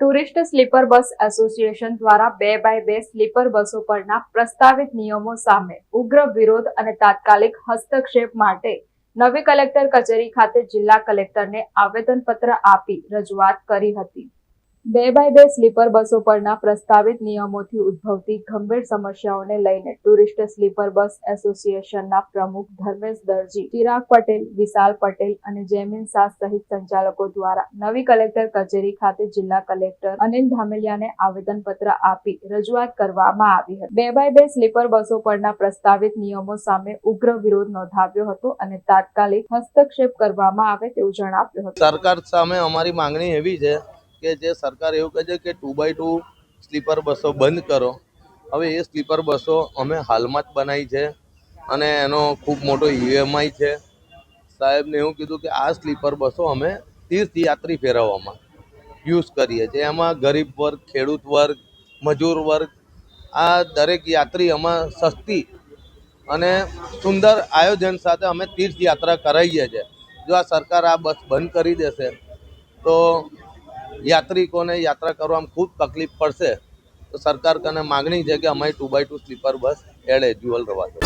Tourist sleeper bus association દ્વારા બે by બે સ્લીપર બસો પરના પ્રસ્તાવિત નિયમો સામે ઉગ્ર વિરોધ અને તાત્કાલિક હસ્તક્ષેપ માટે નવી કલેક્ટર કચેરી ખાતે જિલ્લા કલેક્ટરને આવેદનપત્ર આપી રજૂઆત કરી હતી. બે બાય બે સ્લીપર બસો પરના પ્રસ્તાવિત નિયમોથી ઉદ્ભવતી ગંભીર સમસ્યાઓને લઈને ટુરિસ્ટ સ્લીપર બસ એસોસિએશનના પ્રમુખ ધર્મેશ દરજી, ચિરાગ પટેલ, વિશાલ પટેલ અને જયમીન શાહ સહિત સંચાલકો દ્વારા નવી કલેક્ટર કચેરી ખાતે જિલ્લા કલેક્ટર અનિલ ધામેલિયાને આવેદનપત્ર આપી રજૂઆત કરવામાં આવી હતી. બે બાય બે સ્લીપર બસો પરના પ્રસ્તાવિત નિયમો સામે ઉગ્ર વિરોધ નોંધાવ્યો હતો અને તાત્કાલિક હસ્તક્ષેપ કરવામાં આવે તેવું જણાવ્યું હતું. સરકાર સામે અમારી માંગણી એવી છે. કે જે સરકાર એવું કહે છે કે ટુ બાય ટુ સ્લીપર બસો બંધ કરો. હવે એ સ્લીપર બસો અમે હાલમાં જ બનાવી છે અને એનો ખૂબ મોટો ઈએમઆઈ છે. સાહેબને એવું કીધું કે આ સ્લીપર બસો અમે તીર્થયાત્રી ફેરવવામાં યુઝ કરીએ છીએ. એમાં ગરીબ વર્ગ, ખેડૂત વર્ગ, મજૂર વર્ગ, આ દરેક યાત્રી આમાં સસ્તી અને સુંદર આયોજન સાથે અમે તીર્થયાત્રા કરાવીએ છીએ. જો આ સરકાર આ બસ બંધ કરી દેશે, તો યાત્રિકોને યાત્રા કરવામાં ખૂબ તકલીફ પડશે. તો સરકાર કને માગણી છે કે અમારી two by two sleeper bus એડે જ્યુઅલ રવા દો